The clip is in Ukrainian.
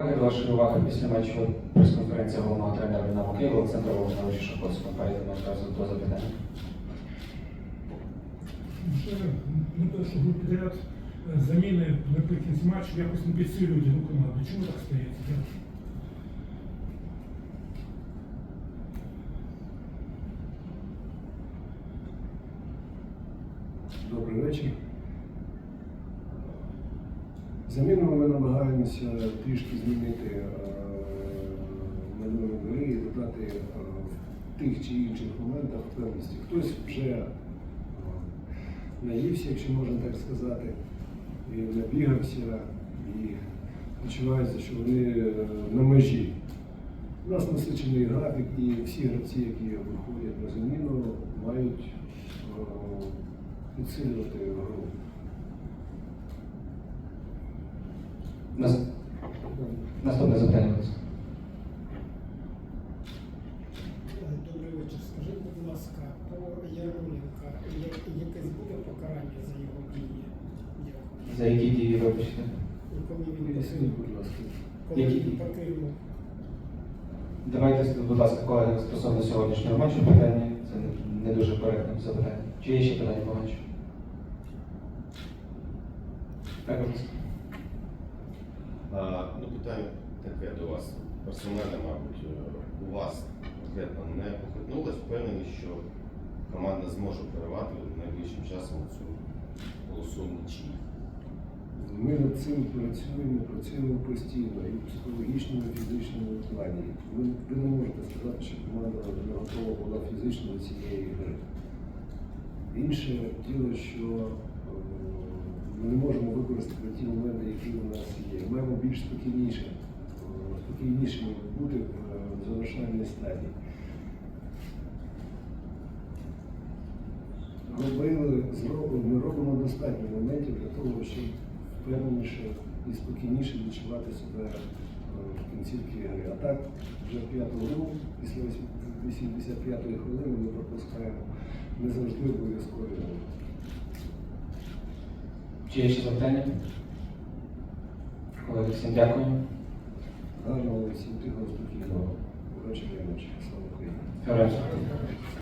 До вашої уваги після матчу прес-конференція головного тренера Динамо Києва Олександра Володимировича Шаповського. Перейдемо одразу до запитання. Вже не першу гру підряд е, заміни наприкінці матчу якось не підсилюють гру команди. Чому так стається? Дякую. Добрий вечір. Замінами ми намагаємося трішки змінити е, маневр гри і додати е, в тих чи інших моментах певності. Хтось вже е, наївся, якщо можна так сказати, і набігався, і відчувається, що вони на межі. У нас насичений графік, і всі гравці, які виходять на заміну, мають підсилювати гру. Нас- Наступне запитання. будь ласка. Добрий вечір. Скажіть, будь ласка, по Ярмоленка якесь буде покарання за його дії? Дякую. За які дії вибачте? Коли він ласка. коли Які він покинув Давайте, будь ласка, колеги, стосовно сьогоднішнього матчу питання. Це не дуже коректне запитання. Чи є ще питання по матчу? Так, будь ласка. Ну, питання таке до вас. Персонально, мабуть, е, у вас конкретно не похитнулось, впевнені, що команда зможе перервати найближчим часом цю полосу нічі. Ми над цим працюємо, працюємо постійно і в психологічному, і фізичному плані. Ви, ви не можете сказати, що команда не готова була фізично до цієї гри. Інше діло, що е, ми не можемо використати ті моменти, які у нас є. Маємо більш спокійніше, спокійнішими бути в е, завершальній стадії. робили, зробили, ми робимо достатньо моментів для того, щоб впевненіше і спокійніше відчувати себе е, в кінцівці гри. А так, вже п'яту гру, після 85-ї хвилини ми пропускаємо не завжди обов'язкові. Чи є ще запитання? Колеги, всім дякую. Гарного всім тихого, спокійного. Ввечері і ночі. Слава Україні! Героям.